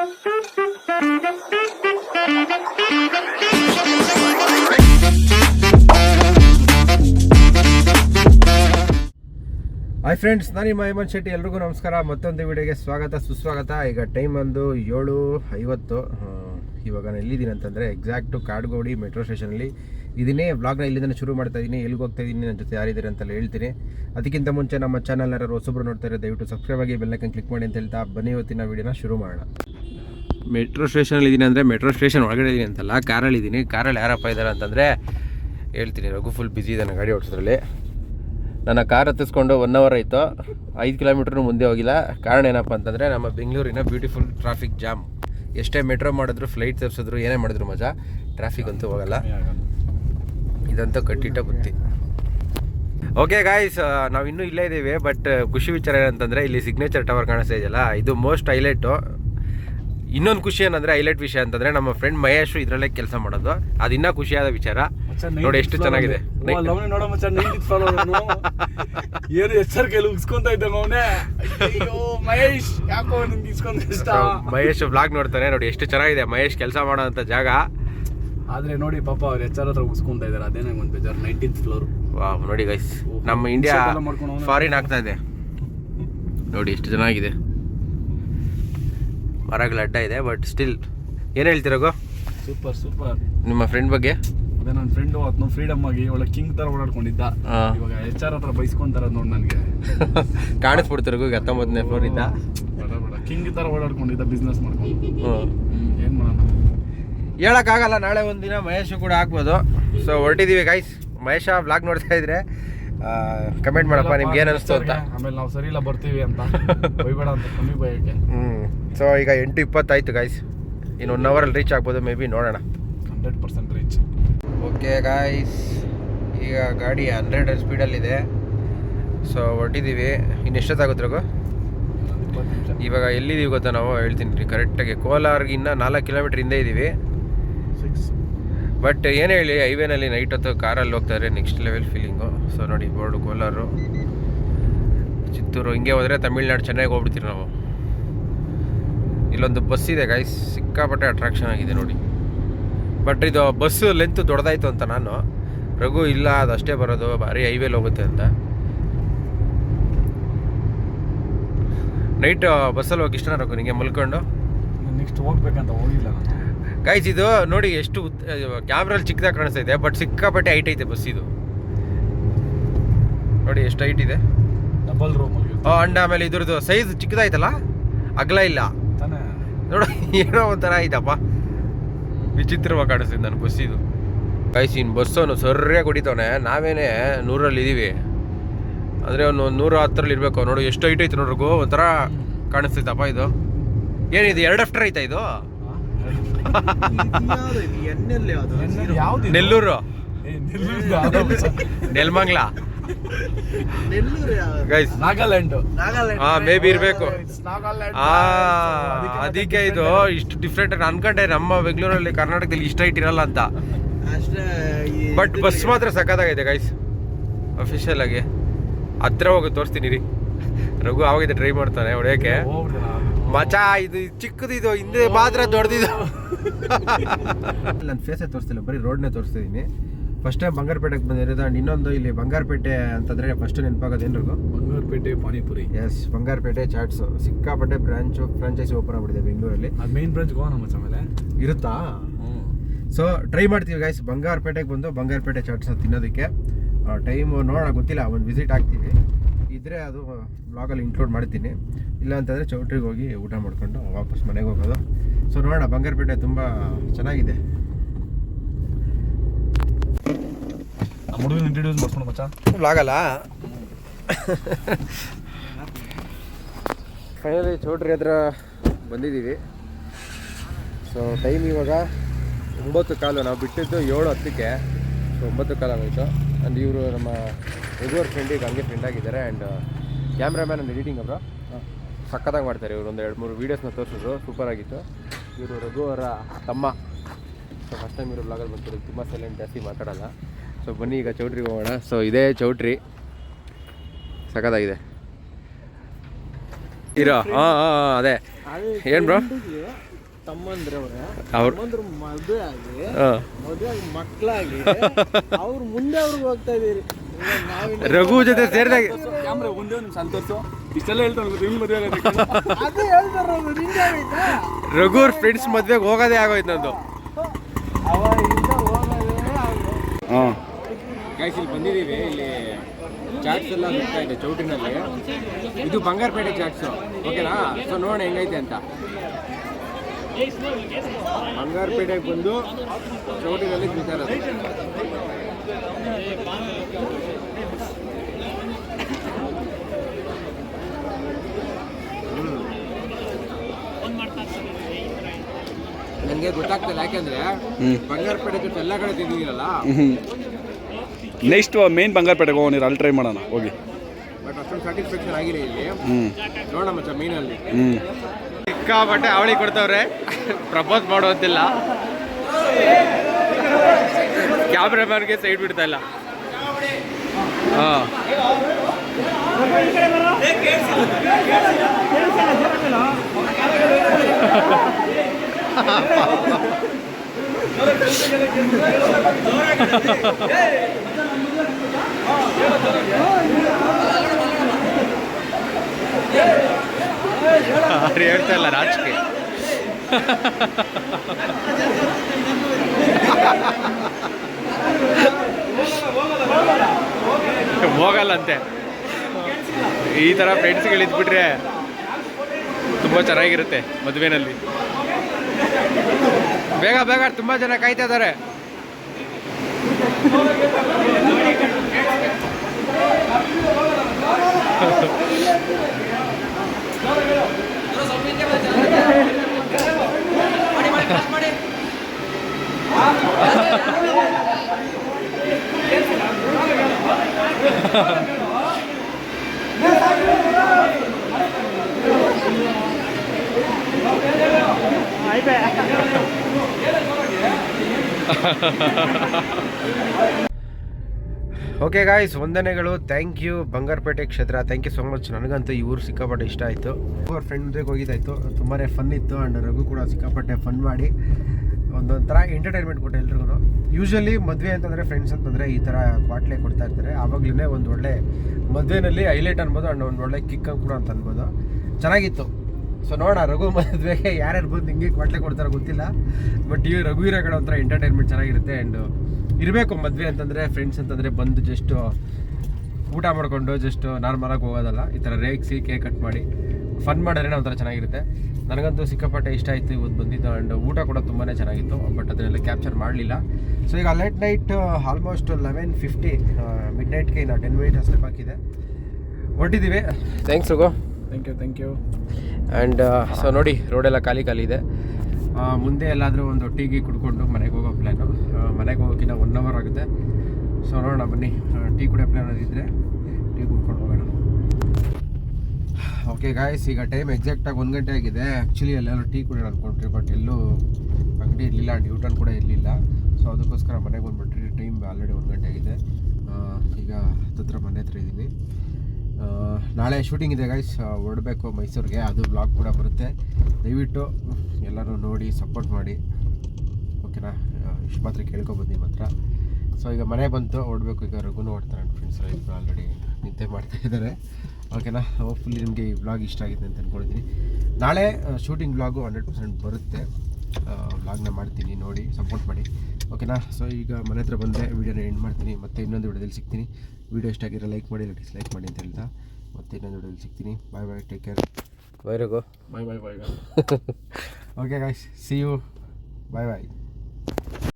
Hi friends ನಾನು ನಿಮ್ಮ ಹೇಮಂತ್ ಶೆಟ್ಟಿ. ಎಲ್ರಿಗೂ ನಮಸ್ಕಾರ. ಮತ್ತೊಂದು ವಿಡಿಯೋಗೆ ಸ್ವಾಗತ, ಸುಸ್ವಾಗತ. ಈಗ ಟೈಮ್ ಒಂದು ಏಳು ಐವತ್ತು. ಇವಾಗ ನಾನು ಎಲ್ಲಿದ್ದೀನಿ ಅಂತಂದರೆ ಎಕ್ಸಾಕ್ಟು ಕಾಡ್ಗೋಡಿ ಮೆಟ್ರೋ ಸ್ಟೇಷನಲ್ಲಿ ಇದನ್ನೇ ವ್ಲಾಗ್ನ ಇಲ್ಲಿಂದ ಶುರು ಮಾಡ್ತಾ ಇದ್ದೀನಿ ಎಲ್ಲಿಗೆ ಹೋಗ್ತಾ ಇದ್ದೀನಿ ನನ್ನ ಜೊತೆ ಯಾರಿದ್ದಾರೆ ಅಂತೆಲ್ಲ ಹೇಳ್ತೀನಿ. ಅದಕ್ಕಿಂತ ಮುಂಚೆ ನಮ್ಮ ಚಾನಲ್ ಯಾರು ಹೊಸಬ್ರು ನೋಡ್ತಾ ಇರೋ ದಯವಿಟ್ಟು ಸಬ್ಸ್ಕ್ರೈಬ್ ಆಗಿ ಬೆಲ್ಲೈಕನ್ ಕ್ಲಿಕ್ ಮಾಡಿ ಅಂತ ಹೇಳ್ತಾ ಬನ್ನಿ. ಇವತ್ತಿನ ವೀಡಿಯೋನ ಶುರು ಮಾಡೋಣ. ಮೆಟ್ರೋ ಸ್ಟೇಷನಲ್ಲಿ ಇದ್ದೀನಿ ಅಂದರೆ ಮೆಟ್ರೋ ಸ್ಟೇಷನ್ ಒಳಗಡೆ ಇದ್ದೀನಿ ಅಂತಲ್ಲ ಕಾರಲ್ಲಿ ಇದ್ದೀನಿ ಕಾರಲ್ಲಿ ಯಾರಪ್ಪ ಇದ್ದಾರೆ ಅಂತಂದರೆ ಹೇಳ್ತೀನಿ ರಘು ಫುಲ್ ಬ್ಯುಸಿ ಇದ್ದಾನೆ ಗಾಡಿ ಓಡಿಸೋದ್ರಲ್ಲಿ. ನನ್ನ ಕಾರ್ ಹತ್ತಿಸ್ಕೊಂಡು ಒನ್ ಅವರ್ ಆಯಿತು. ಐದು ಕಿಲೋಮೀಟ್ರ್ ಮುಂದೆ ಹೋಗಿಲ್ಲ. ಕಾರಣ ಏನಪ್ಪ ಅಂತಂದರೆ ನಮ್ಮ ಬೆಂಗಳೂರಿನ ಬ್ಯೂಟಿಫುಲ್ ಟ್ರಾಫಿಕ್ ಜಾಮ್ ಎಷ್ಟೇ ಮೆಟ್ರೋ ಮಾಡಿದ್ರು ಫ್ಲೈಟ್ ತರಿಸಿದ್ರು ಏನೇ ಮಾಡಿದ್ರು ಮಜಾ. ಟ್ರಾಫಿಕ್ ಅಂತೂ ಹೋಗಲ್ಲ. ಇದಂತೂ ಕಟ್ಟಿಟ್ಟ ಬುತ್ತಿ ಓಕೆ ಗಾಯ್ಸ್ ನಾವು ಇನ್ನೂ ಇಲ್ಲೇ ಇದ್ದೀವಿ ಬಟ್ ಖುಷಿ ವಿಚಾರ ಏನಂತಂದರೆ ಇಲ್ಲಿ ಸಿಗ್ನೇಚರ್ ಟವರ್ ಕಾಣಿಸ್ತಾ ಇದೆಯಲ್ಲ ಇದು ಮೋಸ್ಟ್ ಹೈಲೈಟು ಇನ್ನೊಂದು ಖುಷಿ ಏನಂದ್ರೆ ಹೈಲೈಟ್ ವಿಷಯ ಅಂತಂದ್ರೆ ನಮ್ಮ ಫ್ರೆಂಡ್ ಮಹೇಶ್ ಇದರಲ್ಲೇ ಕೆಲಸ ಮಾಡೋದು. ಅದು ಇನ್ನೂ ಖುಷಿಯಾದ ವಿಚಾರ. ನೋಡಿ ಎಷ್ಟು ಚೆನ್ನಾಗಿದೆ. ಏನು ಎಚ್ಚರಿಕೆಯಲ್ಲಿ ಉಗ್ಸ್ಕೊಂತ ಇದ್ದ ಮಹೇಶ್ ಯಾಕೋ ನಿಮ್ಗೆ ಇಷ್ಟ? ಮಹೇಶ್ ಬ್ಲಾಗ್ ನೋಡ್ತಾನೆ. ನೋಡಿ ಎಷ್ಟು ಚೆನ್ನಾಗಿದೆ. ಮಹೇಶ್ ಕೆಲಸ ಮಾಡೋ ಅಂತ ಜಾಗ. ಆದ್ರೆ ನೋಡಿ ಪಾಪ ಅವ್ರು ಎಚ್ಚರ ಹತ್ರ ಉಸ್ಕೊಂತ ಇದಾರೆ ಅದೇ ನಂಗೆ ಒಂದು ಬೇಜಾರು. ನೈನ್ಟೀನ್ ಫ್ಲೋರ್ ವಾವ್ ನೋಡಿ ಗೈಸ್ ನಮ್ಮ ಇಂಡಿಯಾ. ಫಾರಿನ್ ಆಗ್ತಾ ಇದೆ. ನೋಡಿ ಎಷ್ಟು ಚೆನ್ನಾಗಿದೆ. ಮರಗಳ ಅಡ್ಡ ಇದೆ ಬಟ್ ಸ್ಟಿಲ್ ಏನು ಹೇಳ್ತಿರೋಗೋ ಸೂಪರ್ ಸೂಪರ್ ನಿಮ್ಮ ಫ್ರೆಂಡ್ ಬಗ್ಗೆ? ಅದೇ ನನ್ನ ಫ್ರೆಂಡು ಅವತ್ತು ಫ್ರೀಡಮ್ ಆಗಿ ಒಳ್ಳೆ ಕಿಂಗ್ ತರ ಓಡಾಡ್ಕೊಂಡಿದ್ದ. ಇವಾಗ ಎಚ್ ಆರ್ ಹತ್ರ ಬೈಸ್ಕೊಂತಾರ ನೋಡಿ ನನಗೆ. ಕಾಣಿಸ್ಬಿಡ್ತಿರೋಗು ಹತ್ತೊಂಬತ್ತನೇ ಫ್ಲೋರ್ ಇದ್ದ ಕಿಂಗ್ ತರ ಓಡಾಡ್ಕೊಂಡಿದ್ದ ಬಿಸ್ನೆಸ್ ಮಾಡ್ಕೊಂಡು. ಏನ್ ಮಾಡೋಣ? ಹೇಳೋಕ್ಕಾಗಲ್ಲ ನಾಳೆ ಒಂದಿನ ಮಹೇಶು ಕೂಡ ಹಾಕ್ಬೋದು ಸೊ ಹೊರಟಿದ್ದೀವಿ ಗೈಸ್ ಮಹೇಶ ಬ್ಲಾಗ್ ನೋಡ್ತಾ ಇದ್ರೆ. ಕಮೆಂಟ್ ಮಾಡಪ್ಪ ನಿಮ್ಗೆ ಏನು ಅನಿಸ್ತು ಅಂತ. ಆಮೇಲೆ ನಾವು ಸರಿ ಇಲ್ಲ ಬರ್ತೀವಿ ಅಂತ. ಬೈಬೇಡ ಅಂತ ಕಮ್ಮಿ ಬೈಯಕ್ಕೆ ಹ್ಞೂ ಸೊ ಈಗ ಎಂಟು ಇಪ್ಪತ್ತಾಯ್ತು ಗಾಯ್ಸ್ ಇನ್ನು ಒನ್ ಅವರಲ್ಲಿ ರೀಚ್ ಆಗ್ಬೋದು ಮೇ ಬಿ ನೋಡೋಣ. Hundred percent reach okay guys ಈಗ ಗಾಡಿ ಹಂಡ್ರೆಡ್ ಸ್ಪೀಡಲ್ಲಿದೆ ಸೊ ಹೊರಟಿದ್ದೀವಿ ಇನ್ನು ಎಷ್ಟೊತ್ತಾಗುತ್ತರಗು ನಿಮಿಷ. ಇವಾಗ ಎಲ್ಲಿದ್ದೀವಿ ಗೊತ್ತಾ ನಾವು? ಹೇಳ್ತೀನಿ ರೀ ಕರೆಕ್ಟಾಗಿ ಕೋಲಾರ್ಗಿನ್ನ ನಾಲ್ಕು ಕಿಲೋಮೀಟ್ರ್ ಹಿಂದೆ ಇದ್ದೀವಿ ಸಿಕ್ಸ್ ಬಟ್ ಏನು ಹೇಳಿ, ಹೈವೇನಲ್ಲಿ ನೈಟ್ ಹೊತ್ತು ಕಾರಲ್ಲಿ ಹೋಗ್ತಾರೆ ನೆಕ್ಸ್ಟ್ ಲೆವೆಲ್ ಫೀಲಿಂಗು ಸೊ ನೋಡಿ, ಬೋರ್ಡು, ಕೋಲಾರು, ಚಿತ್ತೂರು, ಹಿಂಗೆ ಹೋದರೆ ತಮಿಳ್ನಾಡು, ಚೆನ್ನಾಗಿ ಹೋಗ್ಬಿಡ್ತೀವಿ ನಾವು. ಇಲ್ಲೊಂದು ಬಸ್ ಇದೆ ಗಾಯ್ಸ್ ಸಿಕ್ಕಾಪಟ್ಟೆ ಅಟ್ರಾಕ್ಷನ್ ಆಗಿದೆ ನೋಡಿ. ಬಟ್ ಇದು ಬಸ್ ಲೆಂತ್ ದೊಡ್ಡದಾಯ್ತು ಅಂತ ನಾನು. ರಘು, ಇಲ್ಲ, ಅದು ಅಷ್ಟೇ ಬರೋದು. ಭಾರಿ ಹೈವೇಲಿ ಹೋಗುತ್ತೆ ಅಂತ. ನೈಟ್ ಬಸ್ಸಲ್ಲಿ ಹೋಗಿ ಇಷ್ಟ ರಘು? ನಿಮಗೆ ಮಲ್ಕೊಂಡು? ನೆಕ್ಸ್ಟ್ ಹೋಗ್ಬೇಕಂತ ಹೋಗಿಲ್ಲ ನಾನು. ಗೈಸ್ ಇದು ನೋಡಿ ಎಷ್ಟು ಕ್ಯಾಮ್ರಲ್ಲಿ ಚಿಕ್ಕದಾಗಿ ಕಾಣಿಸ್ತಾ ಇದೆ ಬಟ್ ಸಿಕ್ಕಾಪಟ್ಟೆ ಹೈಟ್ ಐತೆ ಬಸ್ ಇದು. ನೋಡಿ ಎಷ್ಟು ಹೈಟ್ ಇದೆ. ಡಬಲ್ ರೂಮ್ ಹಾಂ ಅಂಡ್ ಆಮೇಲೆ ಇದ್ರದ್ದು ಸೈಜ್ ಚಿಕ್ಕದಾಯ್ತಲ್ಲ? ಅಗಲ ಇಲ್ಲ. ನೋಡು ಏನೋ ಒಂಥರ ಐತಪ್ಪ ವಿಚಿತ್ರವಾಗಿ ಕಾಣಿಸ್ತಿದೆ ನನ್ನ ಬಸ್ ಇದು. ಗೈಸ್ ಇನ್ನು ಬಸ್ಸವನು ಸರಿಯಾಗಿ ಹೊಡಿತವನೆ. ನಾವೇನೇ ನೂರಲ್ಲಿ ಇದ್ದೀವಿ ಅಂದರೆ ಅವನು ನೂರ ಹತ್ತರಲ್ಲಿ ಇರಬೇಕು. ನೋಡು ಎಷ್ಟು ಹೈಟ್ ಐತೆ ನೋಡ್ರಿಗೂ. ಒಂಥರ ಕಾಣಿಸ್ತೈತಪ್ಪ ಇದು. ಏನಿದು ಎರಡು ಅಫ್ಟರ್ ಐತಾ ಇದು? ನೆಲ್ಲೂರು? ನೆಲ್ಮಂಗ್ಲ. ಗೈಸ್ ನಾಗಾಲ್ಯಾಂಡ್. ಹಾ ಮೇ ಬಿ ಇರಬೇಕು. ಆ ಅದಕ್ಕೆ ಇದು ಇಷ್ಟು ಡಿಫ್ರೆಂಟ್ ಅನ್ಕೊಂಡೆ. ನಮ್ಮ ಬೆಂಗಳೂರಲ್ಲಿ ಕರ್ನಾಟಕದಲ್ಲಿ ಇಷ್ಟ ಇಟ್ಟಿರಲ್ಲ ಅಂತ. ಬಟ್ ಬಸ್ ಮಾತ್ರ ಸಖತ್ತಾಗೈತೆ ಗೈಸ್ ಅಫಿಷಿಯಲ್ ಆಗಿ. ಹತ್ರ ಹೋಗಿ ತೋರಿಸ್ತೀನಿ ರೀ ರಘು ಆವಾಗಿದೆ ಟ್ರೈ ಮಾಡ್ತಾನೆ ಹೊಡೆಯೋಕೆ ಮಚಾ ಇದು ಚಿಕ್ಕದು ಇದು ಹಿಂದೆ ಮಾತ್ರ ದೊಡ್ಡದಿದು. ನನ್ನ ಫೇಸೇ ತೋರಿಸ್ತಿಲ್ಲ ಬರೀ ರೋಡ್ನೇ ತೋರಿಸ್ತಿದ್ದೀನಿ ಫಸ್ಟ್ ಟೈಮ್ ಬಂಗಾರಪೇಟೆಗೆ ಬಂದಿರೋದು ಆ್ಯಂಡ್ ಇನ್ನೊಂದು ಇಲ್ಲಿ ಬಂಗಾರಪೇಟೆ ಅಂತಂದರೆ ಫಸ್ಟ್ ನೆನಪಾಗೋದು ಏನ್ರಿಗೂ Bangarapete panipuri. Yes Bangarapete chats. ಸಿಕ್ಕಾಪಟ್ಟೆ ಬ್ರಾಂಚು ಫ್ರಾಂಚೈಸಿ ಓಪನ್ ಆಗ್ಬಿಟ್ಟಿದೆ ಬೆಂಗಳೂರಲ್ಲಿ. ಅದು ಮೇನ್ ಬ್ರಾಂಚ್ ಗೋವಾ ನಮ್ಮ ಆಮೇಲೆ ಇರುತ್ತಾ? ಸೊ ಟ್ರೈ ಮಾಡ್ತೀವಿ ಗಾಯ್ಸ್ ಬಂಗಾರಪೇಟೆಗೆ ಬಂದು ಬಂಗಾರಪೇಟೆ ಚಾಟ್ಸ್ ತಿನ್ನೋದಕ್ಕೆ. ಟೈಮು ನೋಡೋಣ ಗೊತ್ತಿಲ್ಲ ಒಂದು ವಿಸಿಟ್ ಆಗ್ತೀವಿ. ಇದ್ದರೆ ಅದು ಬ್ಲಾಗಲ್ಲಿ ಇನ್ಕ್ಲೂಡ್ ಮಾಡ್ತೀನಿ. ಇಲ್ಲ ಅಂತಂದರೆ ಚೌಟ್ರಿಗೆ ಹೋಗಿ ಊಟ ಮಾಡ್ಕೊಂಡು ವಾಪಸ್ ಮನೆಗೆ ಹೋಗೋದು. ಸೊ ನೋಡೋಣ ಬಂಗಾರಪೇಟೆ ತುಂಬ ಚೆನ್ನಾಗಿದೆ. ಹುಡುಗನ ಇಂಟ್ರೊಡ್ಯೂಸ್ ಮಾಡ್ಕೊಂಡು ಮಚ್ಚ. ಬ್ಲಾಗಲ್ಲ ಫೈನಲಿ ಚೌಟ್ರಿ ಹತ್ರ ಬಂದಿದ್ದೀವಿ. ಸೊ ಟೈಮ್ ಇವಾಗ ಒಂಬತ್ತು ಕಾಲು ನಾವು ಬಿಟ್ಟಿದ್ದು ಏಳು ಹತ್ತಕ್ಕೆ. ಸೊ ಒಂಬತ್ತು ಕಾಲು ಆಗೋಯ್ತು. ಆ್ಯಂಡ್ ಇವರು ನಮ್ಮ ರಘುವರ್ ಫ್ರೆಂಡಿಗೆ ಹಂಗೆ ಫ್ರೆಂಡ್ ಆಗಿದ್ದಾರೆ ಆ್ಯಂಡ್ ಕ್ಯಾಮ್ರಾಮ್ಯಾನ್ ಒಂದು ಎಡಿಟಿಂಗ್ ಅವರು. ಸಕ್ಕತ್ತಾಗಿ ಮಾಡ್ತಾರೆ ಇವರು ಒಂದು ಎರಡು ಮೂರು ವೀಡಿಯೋಸ್ನ ತೋರಿಸಿದ್ರು. ಸೂಪರ್ ಆಗಿತ್ತು. ಇವರು ರಘು ಅವರ ತಮ್ಮ. ಸೊ ಫಸ್ಟ್ ಟೈಮ್ ಇವರು ಬ್ಲಾಗಲ್ಲಿ ಬಂದಿರೋದು ತುಂಬ ಸೈಲೆಂಟ್ ಜಾಸ್ತಿ ಮಾತಾಡಲ್ಲ. ಸೊ ಬನ್ನಿ ಈಗ ಚೌಟ್ರಿಗೆ ಹೋಗೋಣ. ಸೊ ಇದೇ ಚೌಟ್ರಿ. ಸಖತ್ತಾಗಿದೆ. ಇರೋ. ಹಾಂ ಹಾಂ ಅದೇ. ಏನು ಬ್ರೋ ಅವ್ರು. ಮದುವೆ ಆಗಿ ಮದುವೆ ಆಗಿ ಮಕ್ಕಳಾಗಿ ಅವ್ರು ಮುಂದೆ ಅವ್ರಿಗೆ ಹೋಗ್ತಾ ಇದೀರಿ ರಘು ಜೊತೆ ಸೇರಿದಾಗ ಕ್ಯಾಮ್ರಾ ಒಂದೇ ಒಂದು ಸಂತೋಷ ಇಷ್ಟೆಲ್ಲ ಹೇಳ್ತಾನೆ ನಿಮ್ ಮದುವೆ ರಘು ಹೇಳ್ತಾರ ರಘು ಫ್ರೆಂಡ್ಸ್ ಮದ್ವೆಗೆ ಹೋಗೋದೇ ಆಗೋಯ್ತು ನಂದು. ಹಾಂ ಗೈಸ್ ಇಲ್ಲಿ ಬಂದಿದ್ದೀವಿ ಇಲ್ಲಿ ಜಾಕ್ಸ್ ಎಲ್ಲ ಸಿಗ್ತಾ ಇದೆ ಚೌಟಿನಲ್ಲಿ. ಇದು ಬಂಗಾರಪೇಟೆ ಚಾಟ್ಸು ಓಕೆನಾ ಸೊ ನೋಡೋಣ ಹೆಂಗೈತೆ ಅಂತ. ಬಂಗಾರಪೇಟೆಗೆ ಬಂದು ಚೌಟಿನಲ್ಲಿ ಇರೋದು ನನಗೆ ಗೊತ್ತಾಗ್ತಿಲ್ಲ ಯಾಕೆಂದ್ರೆ ಬಂಗಾರಪೇಟೆ ಜೊತೆ ಎಲ್ಲ ಕಡೆ ತಿಂದಿದ್ದೀರಲ್ಲ ನೆಕ್ಸ್ಟ್ ಮೇನ್ ಬಂಗಾರಪೇಟೆಗೆ ಹೋಗೋಣ ಅಲ್ಲಿ ಟ್ರೈ ಮಾಡೋಣ ಹೋಗಿ. ಬಟ್ ಅಷ್ಟೊಂದು ಸ್ಯಾಟಿಸ್ಫ್ಯಾಕ್ಷನ್ ಆಗಿಲ್ಲ ಇಲ್ಲಿ. ಹ್ಞೂ ನೋಡೋಣ ಮಚ್ಚ ಮೀನಲ್ಲಿ ಹ್ಞೂ ಸಿಕ್ಕಾಪಟ್ಟೆ ಅವಳಿ ಕೊಡ್ತವ್ರೆ. ಪ್ರಪೋಸ್ ಮಾಡೋದಿಲ್ಲ ಕ್ಯಾಮ್ರಾಮನ್ಗೆ ಸೈಡ್ ಬಿಡ್ತಾ ಇಲ್ಲ. ಹಾಂ. ಹೇಳ್ತಾ ಇಲ್ಲ ರಾಜಕೀಯ ಹೋಗಲ್ಲಂತೆ. ಈ ಥರ ಫ್ರೆಂಡ್ಸ್ಗಳಿದ್ಬಿಟ್ರೆ ತುಂಬ ಚೆನ್ನಾಗಿರುತ್ತೆ ಮದುವೆನಲ್ಲಿ. ಬೇಗ ಬೇಗ ತುಂಬ ಜನ ಕಾಯ್ತಾ ಇದ್ದಾರೆ. ಓಕೆ ಗಾಯ್ಸ್ ವಂದನೆಗಳು. ಥ್ಯಾಂಕ್ ಯು ಬಂಗಾರಪೇಟೆ ಕ್ಷೇತ್ರ. ಥ್ಯಾಂಕ್ ಯು ಸೋ ಮಚ್ ನನಗಂತೂ ಈ ಊರು ಸಿಕ್ಕಾಪಟ್ಟೆ ಇಷ್ಟ ಆಯಿತು. ಅವ್ರ ಫ್ರೆಂಡ್ ಜೊತೆಗೆ ಹೋಗಿದ್ದಾಯಿತು. ತುಂಬಾ ಫನ್ ಇತ್ತು ಆ್ಯಂಡ್ ರಘು ಕೂಡ ಸಿಕ್ಕಾಪಟ್ಟೆ ಫನ್ ಮಾಡಿ. ಒಂದೊಂಥರ ಎಂಟರ್ಟೈನ್ಮೆಂಟ್ ಕೊಟ್ಟೆ ಎಲ್ರಿಗೂ ಯೂಶ್ವಲಿ ಮದುವೆ ಅಂತಂದರೆ ಫ್ರೆಂಡ್ಸ್ ಅಂತಂದರೆ ಈ ಥರ ಕ್ವಾಟ್ಲೆ ಕೊಡ್ತಾ ಇರ್ತಾರೆ. ಆವಾಗಲೇ ಒಂದು ಒಳ್ಳೆ ಮದುವೆನಲ್ಲಿ ಹೈಲೈಟ್ ಅನ್ಬೋದು ಆ್ಯಂಡ್ ಒಂದು ಒಳ್ಳೆ ಕಿಕ್ ಕೂಡ ಅಂತ ಅನ್ಬೋದು. ಚೆನ್ನಾಗಿತ್ತು. ಸೊ ನೋಡೋಣ, ರಘು ಮದುವೆಗೆ ಯಾರ್ಯಾರು ಬಂದು ಹಿಂಗೆ ಕ್ವಾಟ್ಲೆ ಕೊಡ್ತಾರೋ ಗೊತ್ತಿಲ್ಲ. ಬಟ್ ಈ ರಘು ಇರೋ ಕಡೆ ಒಂಥರ ಎಂಟರ್ಟೈನ್ಮೆಂಟ್ ಚೆನ್ನಾಗಿರುತ್ತೆ ಆ್ಯಂಡ್ ಇರಬೇಕು ಮದುವೆ ಅಂತಂದರೆ ಫ್ರೆಂಡ್ಸ್ ಅಂತಂದರೆ ಬಂದು ಜಸ್ಟ್ ಊಟ ಮಾಡಿಕೊಂಡು ಜಸ್ಟ್ ನಾರ್ಮಲಾಗಿ ಹೋಗೋದಲ್ಲ. ಈ ಥರ ರೇಗಿಸಿ ಕೇಕ್ ಕಟ್ ಮಾಡಿ ಫನ್ ಮಾಡಿದ್ರೆ ಒಂಥರ ಚೆನ್ನಾಗಿರುತ್ತೆ. ನನಗಂತೂ ಸಿಕ್ಕಾಪಟ್ಟೆ ಇಷ್ಟ ಆಯಿತು ಇವತ್ತು ಬಂದಿದ್ದು ಆ್ಯಂಡ್ ಊಟ ಕೂಡ ತುಂಬಾ ಚೆನ್ನಾಗಿತ್ತು ಬಟ್ ಅದನ್ನೆಲ್ಲ ಕ್ಯಾಪ್ಚರ್ ಮಾಡಲಿಲ್ಲ. ಸೊ ಈಗ late night almost eleven fifty mid ನೈಟ್ಗೆ ಇನ್ನು ಟೆನ್ ಮಿನಿಟ್ ಅಷ್ಟೇ ಬಾಕಿದೆ ಹೊರಟಿದ್ದೀವಿ. Thanks Raghu. Thank you thank you and so ನೋಡಿ ರೋಡೆಲ್ಲ ಖಾಲಿ ಖಾಲಿ ಇದೆ. ಮುಂದೆ ಎಲ್ಲಾದರೂ ಒಂದು ಟೀಗೆ ಕುಡ್ಕೊಂಡು ಮನೆಗೆ ಹೋಗೋ ಪ್ಲ್ಯಾನು ಮನೆಗೆ ಹೋಗೋಕ್ಕಿಂತ ಒನ್ ಅವರ್ ಆಗುತ್ತೆ. ಸೊ ನೋಡೋಣ ಬನ್ನಿ. ಟೀ ಕುಡಿಯೋ ಪ್ಲ್ಯಾನ್ ಅದಿದ್ದರೆ ಟೀ ಕುಡ್ಕೊಂಡು ಹೋಗೋಣ. ಓಕೆ ಗಾಯ್ಸ್ ಈಗ ಟೈಮ್ ಎಕ್ಸಾಕ್ಟಾಗಿ ಒಂದು ಗಂಟೆ ಆಗಿದೆ. ಆ್ಯಕ್ಚುಲಿ ಎಲ್ಲರೂ ಟೀ ಕುಡಿಯೋಣ ಅಂದ್ಕೊಂಡ್ರಿ ಬಟ್ ಎಲ್ಲೂ ಅಂಗಡಿ ಇರಲಿಲ್ಲ ಡ್ಯೂಟನ್ ಕೂಡ ಇರಲಿಲ್ಲ. ಸೊ ಅದಕ್ಕೋಸ್ಕರ ಮನೆಗೆ ಬಂದುಬಿಟ್ರಿ. ಟೈಮ್ ಆಲ್ರೆಡಿ ಒಂದು ಗಂಟೆ ಆಗಿದೆ. ಈಗ ಹತ್ತತ್ರ ಮನೆ ಹತ್ರ ಇದ್ದೀವಿ ಆ, ನಾಳೆ ಶೂಟಿಂಗ್ ಇದೆ ಗೈಸ್ ಹೊರಡಬೇಕು ಮೈಸೂರಿಗೆ. ಅದು ಬ್ಲಾಗ್ ಕೂಡ ಬರುತ್ತೆ. ದಯವಿಟ್ಟು ಎಲ್ಲರೂ ನೋಡಿ ಸಪೋರ್ಟ್ ಮಾಡಿ. ಓಕೆನಾ ಇಷ್ಟು ಮಾತ್ರ ಕೇಳ್ಕೊಬೋದು ನಿಮ್ಮ ಹತ್ರ. ಸೊ ಈಗ ಮನೆ ಬಂತು. ಹೊರಡಬೇಕು ಈಗ ರಘು ಹೊಡ್ತಾರೆ ನನ್ನ ಫ್ರೆಂಡ್ಸ್ ಇಬ್ಬರು ಆಲ್ರೆಡಿ ನಿದ್ದೆ ಮಾಡ್ತಾ ಇದ್ದಾರೆ. ಓಕೆನಾ ಹೋಪ್ಫುಲಿ ನಿಮಗೆ ಈ ಬ್ಲಾಗ್ ಇಷ್ಟ ಆಗಿದೆ ಅಂತ ಅಂದ್ಕೊಂಡಿದ್ದೀನಿ ನಾಳೆ ಶೂಟಿಂಗ್ ಬ್ಲಾಗು ಹಂಡ್ರೆಡ್ ಪರ್ಸೆಂಟ್ ಬರುತ್ತೆ. ಬ್ಲಾಗ್ನ ಮಾಡ್ತೀನಿ ನೋಡಿ ಸಪೋರ್ಟ್ ಮಾಡಿ. ಓಕೆನಾ ಸೊ ಈಗ ಮನೆ ಹತ್ರ ಬಂದರೆ ವೀಡಿಯೋನ ಎಂಡ್ ಮಾಡ್ತೀನಿ ಮತ್ತೆ ಇನ್ನೊಂದು ವಿಡಿಯೋದಲ್ಲಿ ಸಿಗ್ತೀನಿ. ವಿಡಿಯೋ ಇಷ್ಟ ಆಗಿರೋ ಲೈಕ್ ಮಾಡಿ ಇಲ್ಲ ಡಿಸ್ಲೈಕ್ ಮಾಡಿ ಅಂತ ಹೇಳ್ತಾ ಮತ್ತೆ ಇನ್ನೊಂದು ವಿಡಿಯೋದಲ್ಲಿ ಸಿಗ್ತೀನಿ. Bye bye take care bye Raghu. Bye bye bye okay guys see you bye bye